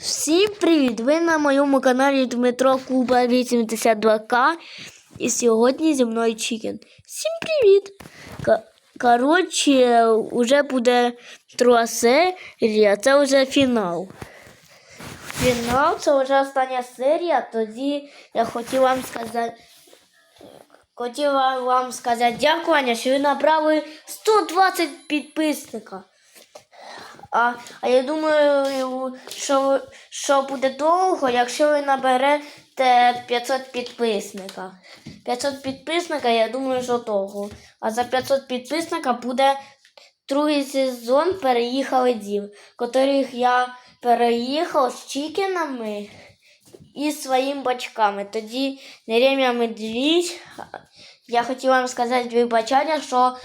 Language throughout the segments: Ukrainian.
Всім привіт! Ви на моєму каналі Дмитро Куба 82К. І сьогодні зі мною Чікен. Всім привіт! Коротше, вже буде друга серія, це вже фінал. Фінал це вже остання серія, тоді я хотів вам сказати. Хотів вам сказати дякування, що ви набрали 120 підписника. А, а я думаю, що, що буде довго, якщо ви наберете 500 підписника. 500 підписника, я думаю, що довго. А за 500 підписника буде другий сезон переїхали дів, котрих я переїхав з чікенами і своїми батьками. Тоді Нерем'я Медвідь. Я хотів вам сказати вибачання, що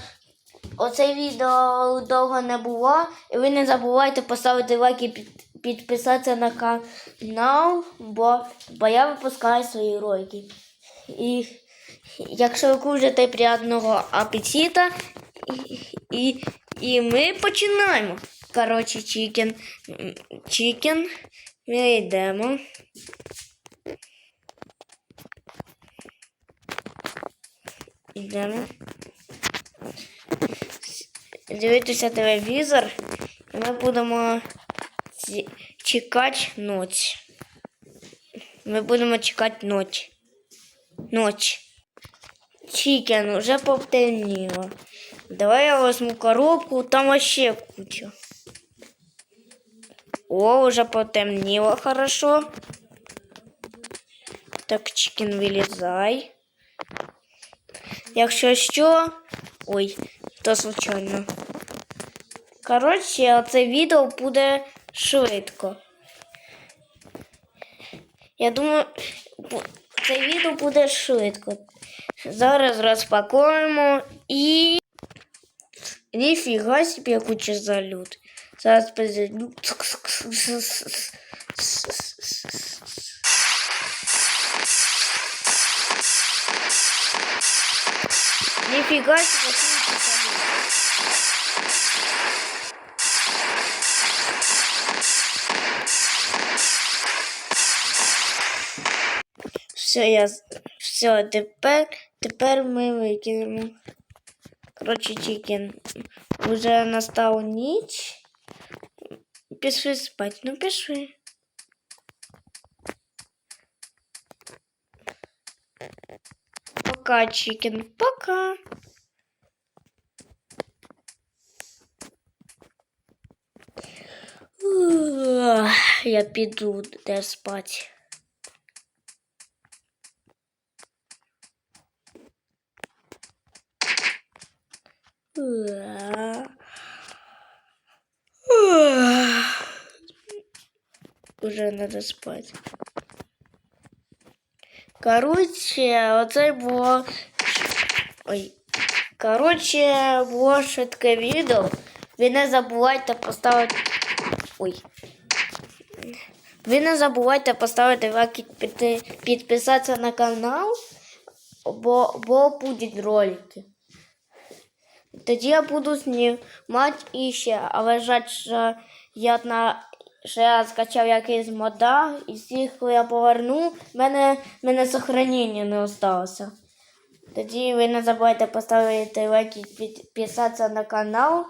Оце відео довго не було. І ви не забувайте поставити лайк і під, підписатися на канал, бо, бо я випускаю свої ролики. І якщо ви кушаєте приємного апетита, і, і, і ми починаємо. Коротше, чікен. Чікен. Ми йдемо. Йдемо дивитися телевізор, і ми будемо чекати ніч. Ми будемо чекати ніч. Ніч. Чікен, уже повтемніло. Давай я возьму коробку, там вообще куча. О, уже потемніло хорошо. Так, чікен, вилізай. Якщо що. Ой, то случайно. Коротше, це відео буде швидко. Я думаю, бу- це відео буде швидко. Зараз розпакуємо і. Ніфіга собі куча залют. Зараз позалю. Ніфіга собі куча залют. Все, я з- все, тепер, тепер ми викинемо. Коротше, чікен. Уже настала ніч. Пішли спати. Ну пішли. Пока, чікен, пока. Я піду де спати. Уже надо спать. Короче, оце було. Ой. Короче, було швидке відео. Ви не забувайте поставити. Ой. Ви не забувайте поставити лайк і підпи- підписатися на канал, бо, бо будуть ролики. Тоді я буду знімати іще, але жаль, що я на що я скачав якийсь мода, і всіх, коли я поверну, в мене, мене сохранення не осталося. Тоді ви не забувайте поставити лайк і підписатися на канал,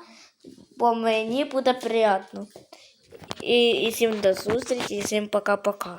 бо мені буде приємно. І, і всім до зустрічі, і всім пока-пока.